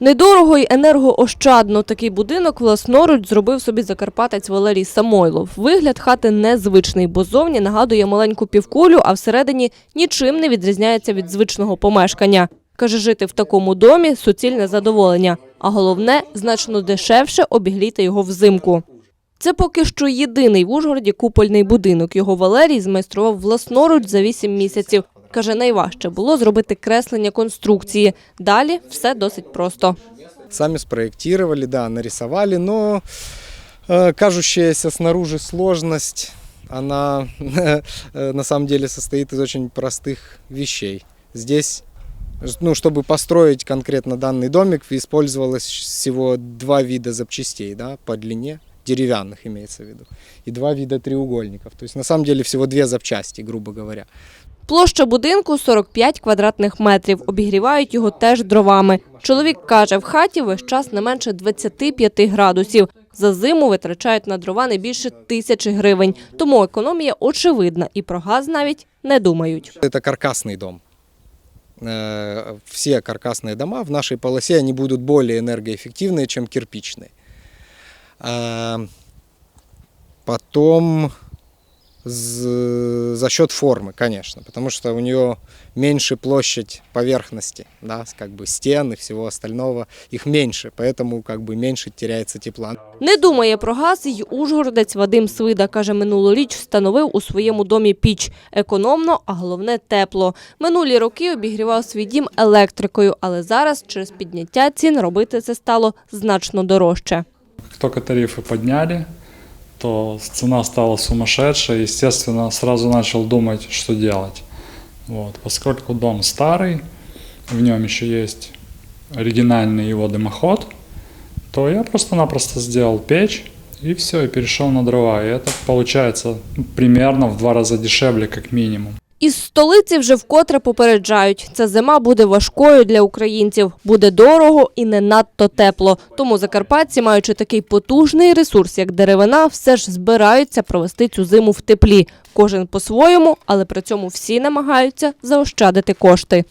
Недорого й енергоощадно такий будинок власноруч зробив собі закарпатець Валерій Самойлов. Вигляд хати незвичний, бо зовні нагадує маленьку півкулю, а всередині нічим не відрізняється від звичного помешкання. Каже, жити в такому домі суцільне задоволення, а головне значно дешевше обігріти його взимку. Це поки що єдиний в Ужгороді купольний будинок. Його Валерій змайстрував власноруч за 8 місяців. Каже, найважче було зробити креслення конструкції. Далі все досить просто. Сами спроектировали, да, нарисовали, но э, кажущаяся снаружи сложность, она э, на самом деле состоит из очень простых вещей. Здесь, ну, чтобы построить конкретно данный домик, использовалось всего два вида запчастей, да, по длине, деревянных имеется в виду, и два вида треугольников. То есть на самом деле всего две запчасти, грубо говоря. Площа будинку 45 квадратних метрів. Обігрівають його теж дровами. Чоловік каже, в хаті весь час не менше 25 градусів. За зиму витрачають на дрова не більше тисячі гривень. Тому економія очевидна і про газ навіть не думають. Это каркасный дом. Э, Все каркасные дома в нашей полосе они будут более энергоэффективные, чем кирпичные. А, Потом з- за счет формы, конечно, потому что у нее меньше площадь поверхности, да, с- как бы стен и всего остального, их меньше, поэтому как бы меньше теряется тепла. Не думає про газ й ужгородець Вадим Свида. Каже, минулоріч встановив у своєму домі піч. Економно, а головне тепло. Минулі роки обігрівав свій дім електрикою, але зараз через підняття цін робити це стало значно дорожче. Как только тарифы подняли, то цена стала сумасшедшая. Естественно, сразу начал думать, что делать. Вот. Поскольку дом старый, в нем еще есть оригинальный его дымоход, то я просто-напросто сделал печь и все, и перешел на дрова. И это получается примерно в два раза дешевле, как минимум. Із столиці вже вкотре попереджають, ця зима буде важкою для українців, буде дорого і не надто тепло. Тому закарпатці, маючи такий потужний ресурс, як деревина, все ж збираються провести цю зиму в теплі. Кожен по-своєму, але при цьому всі намагаються заощадити кошти.